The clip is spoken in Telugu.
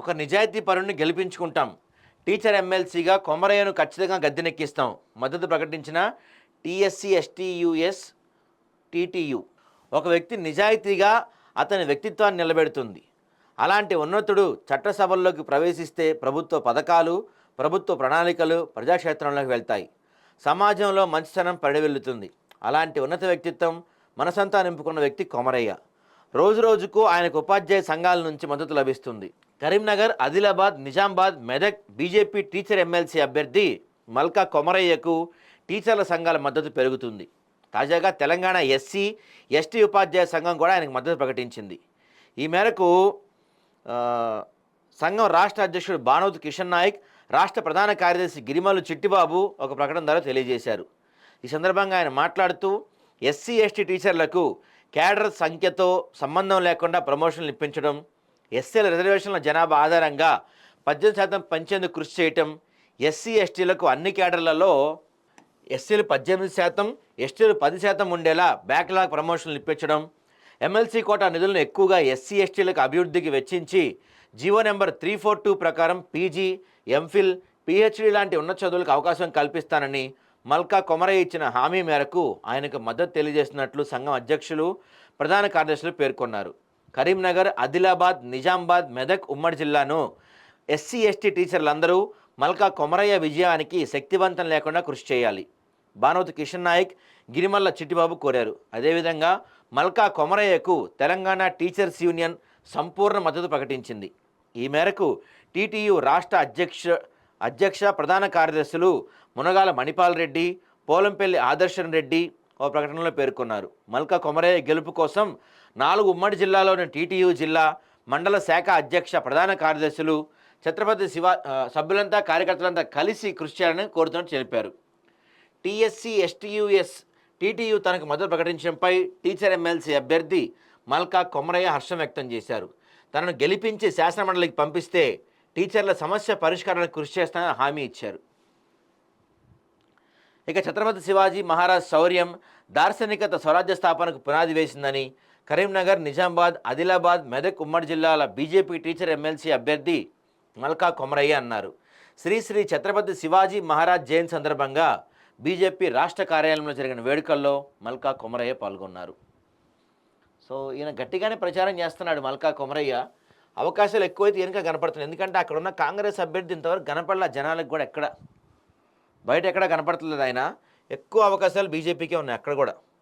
ఒక నిజాయితీ పరుణ్ణి గెలిపించుకుంటాం. టీచర్ ఎమ్మెల్సీగా కొమరయ్యను ఖచ్చితంగా గద్దెనెక్కిస్తాం. మద్దతు ప్రకటించిన టీఎస్సీ ఎస్టీయుఎస్ టీటీయు. ఒక వ్యక్తి నిజాయితీగా అతని వ్యక్తిత్వాన్ని నిలబెడుతుంది. అలాంటి ఉన్నతుడు చట్టసభల్లోకి ప్రవేశిస్తే ప్రభుత్వ పథకాలు ప్రభుత్వ ప్రణాళికలు ప్రజాక్షేత్రంలోకి వెళ్తాయి. సమాజంలో మంచితనం పరిడవెల్లుతుంది అలాంటి ఉన్నత వ్యక్తిత్వం మనసంతా నింపుకున్న వ్యక్తి కొమరయ్య. రోజు రోజుకు ఆయనకు ఉపాధ్యాయ సంఘాల నుంచి మద్దతు లభిస్తుంది. Karimnagar Adilabad Nizamabad Medak BJP teacher MLC అభ్యర్థి మల్కా కొమరయ్యకు టీచర్ల సంఘాల మద్దతు పెరుగుతుంది. తాజాగా తెలంగాణ ఎస్సీ ఎస్టీ ఉపాధ్యాయ సంఘం కూడా ఆయనకు మద్దతు ప్రకటించింది. ఈ మేరకు సంఘం రాష్ట్ర అధ్యక్షుడు బానోద్ కిషన్ నాయక్ రాష్ట్ర ప్రధాన కార్యదర్శి గిరిమల్లు చిట్టిబాబు ఒక ప్రకటన ద్వారా తెలియజేశారు. ఈ సందర్భంగా ఆయన మాట్లాడుతూ ఎస్సీ ఎస్టీ టీచర్లకు క్యాడర్ సంఖ్యతో సంబంధం లేకుండా ప్రమోషన్లు ఇప్పించడం ఎస్సీల రిజర్వేషన్ల జనాభా ఆధారంగా పద్దెనిమిది శాతం పెంచేందుకు కృషి చేయటం ఎస్సీ ఎస్టీలకు అన్ని కేడర్లలో ఎస్సీలు పద్దెనిమిది శాతం ఎస్టీలు పది శాతం ఉండేలా బ్యాక్లాగ్ ప్రమోషన్లు ఇప్పించడం ఎమ్మెల్సీ కోటా నిధులను ఎక్కువగా ఎస్సీ ఎస్టీలకు అభివృద్ధికి వెచ్చించి GO number three four two ప్రకారం పీజీ ఎంఫిల్ పిహెచ్డి లాంటి ఉన్నత చదువులకు అవకాశం కల్పిస్తానని మల్కా కొమరయ్య ఇచ్చిన హామీ మేరకు ఆయనకు మద్దతు తెలియజేస్తున్నట్లు సంఘం అధ్యక్షులు ప్రధాన కార్యదర్శులు పేర్కొన్నారు. కరీంనగర్ ఆదిలాబాద్ నిజామాబాద్ మెదక్ ఉమ్మడి జిల్లాను ఎస్సీ ఎస్టీ టీచర్లందరూ మల్కా కొమరయ్య విజయానికి శక్తివంతం లేకుండా కృషి చేయాలి. బానోతు కిషన్ నాయక్ గిరిమల్ల చిట్టిబాబు కోరారు. అదేవిధంగా మల్కా కొమరయ్యకు తెలంగాణ టీచర్స్ యూనియన్ సంపూర్ణ మద్దతు ప్రకటించింది. ఈ మేరకు టీటీయు రాష్ట్ర అధ్యక్ష అధ్యక్ష ప్రధాన కార్యదర్శులు మునగాల మణిపాల్ రెడ్డి పోలంపల్లి ఆదర్శన్ రెడ్డి ఓ ప్రకటనలో పేర్కొన్నారు. మల్కా కొమరయ్య గెలుపు కోసం నాలుగు ఉమ్మడి జిల్లాలోని టీటీయూ జిల్లా మండల శాఖ అధ్యక్ష ప్రధాన కార్యదర్శులు ఛత్రపతి శివ సభ్యులంతా కార్యకర్తలంతా కలిసి కృషి చేయాలని కోరుతున్నట్టు తెలిపారు. టీఎస్సీ ఎస్టీయుఎస్ టీటీయూ తనకు మద్దతు ప్రకటించడంపై టీచర్ ఎమ్మెల్సీ అభ్యర్థి మల్కా కొమరయ్య హర్షం వ్యక్తం చేశారు. తనను గెలిపించి శాసనమండలికి పంపిస్తే టీచర్ల సమస్య పరిష్కారానికి కృషి చేస్తానని హామీ ఇచ్చారు. ఇక ఛత్రపతి శివాజీ మహారాజ్ శౌర్యం దార్శనికత స్వరాజ్య స్థాపనకు పునాది వేసిందని కరీంనగర్ నిజామాబాద్ ఆదిలాబాద్ మెదక్ ఉమ్మడి జిల్లాల బీజేపీ టీచర్ ఎమ్మెల్సీ అభ్యర్థి మల్కా కొమరయ్య అన్నారు. శ్రీ శ్రీ ఛత్రపతి శివాజీ మహారాజ్ జయంతి సందర్భంగా బీజేపీ రాష్ట్ర కార్యాలయంలో జరిగిన వేడుకల్లో మల్కా కొమరయ్య పాల్గొన్నారు. సో ఈయన గట్టిగానే ప్రచారం చేస్తున్నాడు మల్కా కొమరయ్య. అవకాశాలు ఎక్కువైతే వెనుక కనపడుతున్నాయి. ఎందుకంటే అక్కడ ఉన్న కాంగ్రెస్ అభ్యర్థి ఇంతవరకు కనపడలే జనాలకు కూడా ఎక్కడ బయట ఎక్కడ కనపడట్లేదు ఆయన. ఎక్కువ అవకాశాలు బీజేపీకే ఉన్నాయి అక్కడ కూడా.